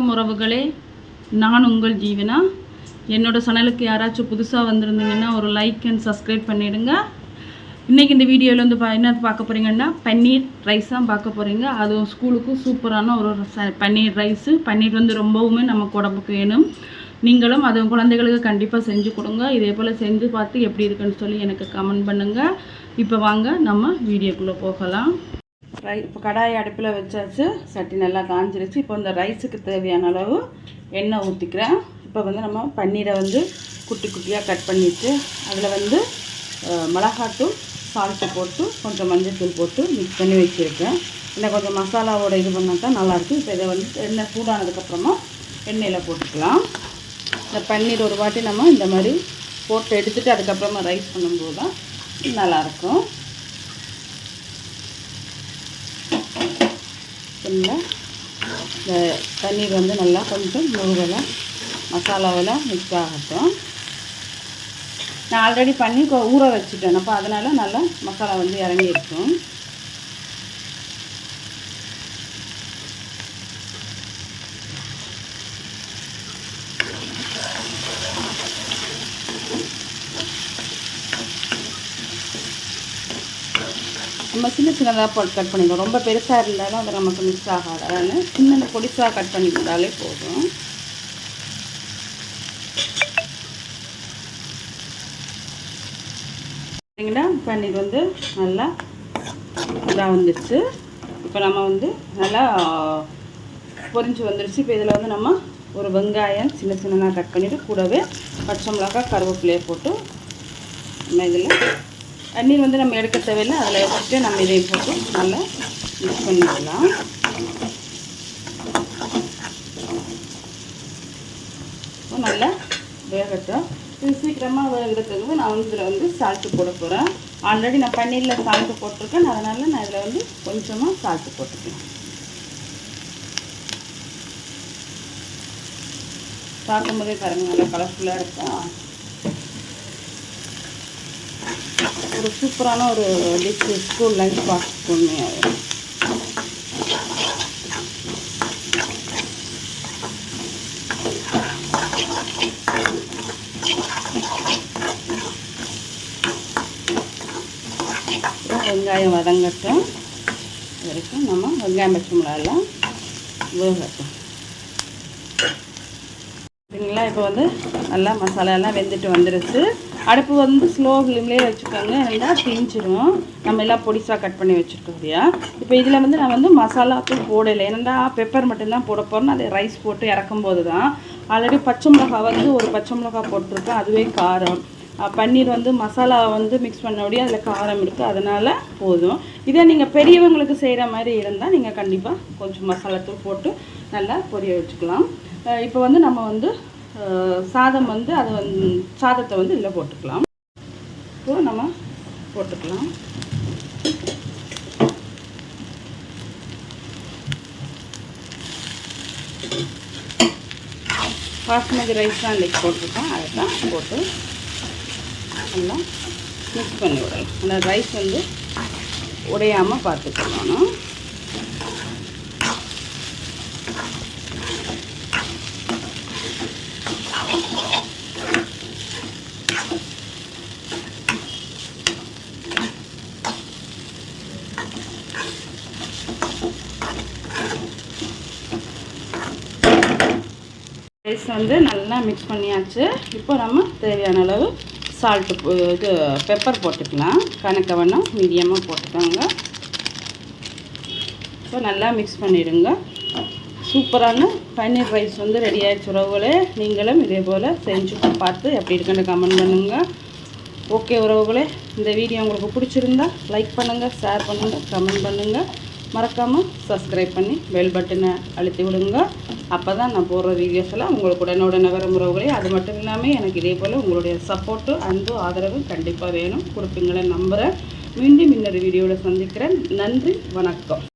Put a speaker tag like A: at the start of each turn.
A: உறவுகளே. நான் உங்கள் ஜீவனா? என்னோட சேனலுக்கு யாராச்சும் புதுசாக வந்திருந்தீங்கன்னா ஒரு லைக் அண்ட் சப்ஸ்கிரைப் பண்ணிவிடுங்க இன்றைக்கி இந்த வீடியோவில் வந்து பா என்ன பார்க்க போகிறீங்கன்னா பன்னீர் ரைஸ் தான் பார்க்க போகிறீங்க அதுவும் ஸ்கூலுக்கும் சூப்பரான ஒரு ச- பன்னீர் ரைஸு பன்னீர் வந்து ரொம்பவுமே நமக்கு உடம்புக்கு வேணும். நீங்களும் அது குழந்தைகளுக்கு கண்டிப்பாக செஞ்சு கொடுங்க. இதே போல் செஞ்சு பார்த்து எப்படி இருக்குன்னு சொல்லி எனக்கு கமெண்ட் பண்ணுங்கள் இப்போ வாங்க நம்ம வீடியோக்குள்ளே போகலாம். ரை இப்போ கடாய் அடுப்பில் வச்சாச்சு சட்டி நல்லா காஞ்சிருச்சு. இப்போ இந்த ரைஸுக்கு தேவையான அளவு எண்ணெய் ஊற்றிக்கிறேன் இப்போ வந்து நம்ம பன்னீரை வந்து குட்டி குட்டியாக கட் பண்ணிவிட்டு அதில் வந்து மிளகாட்டும் மிளகாத்தூள் சால்ட்டு போட்டு கொஞ்சம் மஞ்சள்தூள் போட்டு மிக்ஸ் பண்ணி வச்சுருக்கேன். இன்னும் கொஞ்சம் மசாலாவோட இது பண்ணால் தான் நல்லாயிருக்கும். இப்போ இதை வந்து எண்ணெய் சூடானதுக்கப்புறமா எண்ணெயில் போட்டுக்கலாம். இந்த பன்னீர் ஒரு வாட்டி நம்ம இந்த மாதிரி போட்டு எடுத்துகிட்டு அதுக்கப்புறமா ரைஸ் பண்ணும்போது தான் நல்லாயிருக்கும். ஃபுல்லாக இந்த தண்ணீர் வந்து நல்லா கொஞ்சம் முருகலாம் மசாலாவெல்லாம் மிக்ஸ் ஆகட்டும். நான் ஆல்ரெடி பண்ணி ஊற வச்சுட்டேன். அப்போ அதனால் நல்லா மசாலா வந்து இறங்கியிருக்கும். நம்ம சின்ன சின்னதாக போட்டு கட் பண்ணிக்கலாம் ரொம்ப பெருசாக இருந்தாலும் அது நமக்கு மிக்ஸ் ஆகாது. அதனால் சின்ன பொடிசாக கட் பண்ணிக்கிட்டாலே போதும். சரிங்களா பன்னீர் வந்து நல்லா இதாக வந்துடுச்சு இப்போ நம்ம வந்து நல்லா பொரிஞ்சு வந்துடுச்சு இப்போ இதில் வந்து நம்ம ஒரு வெங்காயம் சின்ன சின்னதாக கட் பண்ணிவிட்டு கூடவே பச்சை மிளகாய் கருவேப்பிலையை போட்டு நம்ம இதில் தண்ணீர் வந்து நம்ம எடுக்க தேவையில்லை. அதில் வச்சுட்டு நம்ம இதை போட்டு நல்லா மிக்ஸ் பண்ணிக்கலாம் நல்லா வேகட்டும். இது சீக்கிரமாக வேகிறதுக்கு நான் வந்து இதில் வந்து சால்ட்டு போட போகிறேன் ஆல்ரெடி நான் பன்னீரில் சால்ட்டு போட்டிருக்கேன். அதனால் நான் இதில் வந்து கொஞ்சமாக சால்ட்டு போட்டுக்கிறேன் பார்க்கும்போதே பாருங்கள் நல்லா கலர்ஃபுல்லாக இருக்கா? ஒரு சூப்பரான ஒரு டிஷ்ஷு ஸ்கூல் லஞ்ச் பாக்ஸ் ஒன்று வெங்காயம் வதங்கட்டும். இது வரைக்கும் நம்ம வெங்காயம் பச்சை மிளகாலாம் வேகட்டும். சரிங்களா? இப்போ வந்து நல்லா மசாலாலாம் வெந்துட்டு வந்துருச்சு. அடுப்பு வந்து ஸ்லோ ஃப்ளேம்லேயே வச்சுக்கோங்க. ஏன்னா செஞ்சிடும் நம்ம எல்லாம் பொடிசாக கட் பண்ணி வச்சுருக்கோம் இல்லையா? இப்போ இதில் வந்து நான் வந்து மசாலா தூள் போடலை. ஏன்னா பெப்பர் மட்டும்தான் போட போகிறேன் அதை ரைஸ் போட்டு இறக்கும் போது தான் ஆல்ரெடி பச்சை மிளகா வந்து ஒரு பச்சை மிளகா போட்டிருக்கேன். அதுவே காரம். பன்னீர் வந்து மசாலா வந்து மிக்ஸ் பண்ணபடியே அதில் காரம் இருக்குது அதனால் போதும். இதே நீங்கள் பெரியவங்களுக்கு செய்கிற மாதிரி இருந்தால் நீங்கள் கண்டிப்பாக கொஞ்சம் மசாலா தூள் போட்டு நல்லா பொரிய வச்சுக்கலாம். இப்போ வந்து நம்ம வந்து சாதம் வந்து அதை வந்து சாதத்தை வந்து இதில் போட்டுக்கலாம். இப்போ நம்ம போட்டுக்கலாம். பாஸ்மதி ரைஸ் தான் இன்றைக்கி போட்டிருக்கோம். அதை தான் போட்டு நல்லா மிக்ஸ் பண்ணி விடலாம் அந்த ரைஸ் வந்து உடையாமல் பார்த்துக்கணும். ரைஸ் வந்து நல்லா மிக்ஸ் பண்ணியாச்சு. இப்போ நம்ம தேவையான அளவு சால்ட்டு இது பெப்பர் போட்டுக்கலாம். கணக்க வேணால் மீடியமாக போட்டுக்கோங்க. இப்போ நல்லா மிக்ஸ் பண்ணிடுங்க. சூப்பரான பன்னீர் ரைஸ் வந்து ரெடி ஆகிடுச்சு உறவுகளே. நீங்களும் இதே போல் செஞ்சு பார்த்து எப்படி இருக்குன்னு கமெண்ட் பண்ணுங்கள் ஓகே உறவுகளே இந்த வீடியோ உங்களுக்கு பிடிச்சிருந்தா லைக் பண்ணுங்கள் ஷேர் பண்ணுங்கள் கமெண்ட் பண்ணுங்கள் மறக்காமல் சப்ஸ்கிரைப் பண்ணி பெல் பட்டனை அழுத்தி விடுங்க. அப்போ தான் நான் போடுற வீடியோஸ் எல்லாம் உங்களுக்கு உடனுடனே வரும் உறவுகளே. அது மட்டும் இல்லாமல் எனக்கு இதே போல் உங்களுடைய சப்போர்ட்டு அன்பு ஆதரவு கண்டிப்பாக வேணும். கொடுப்பீங்களை நம்புகிறேன் மீண்டும் இன்னொரு வீடியோவில் சந்திக்கிறேன். நன்றி வணக்கம்.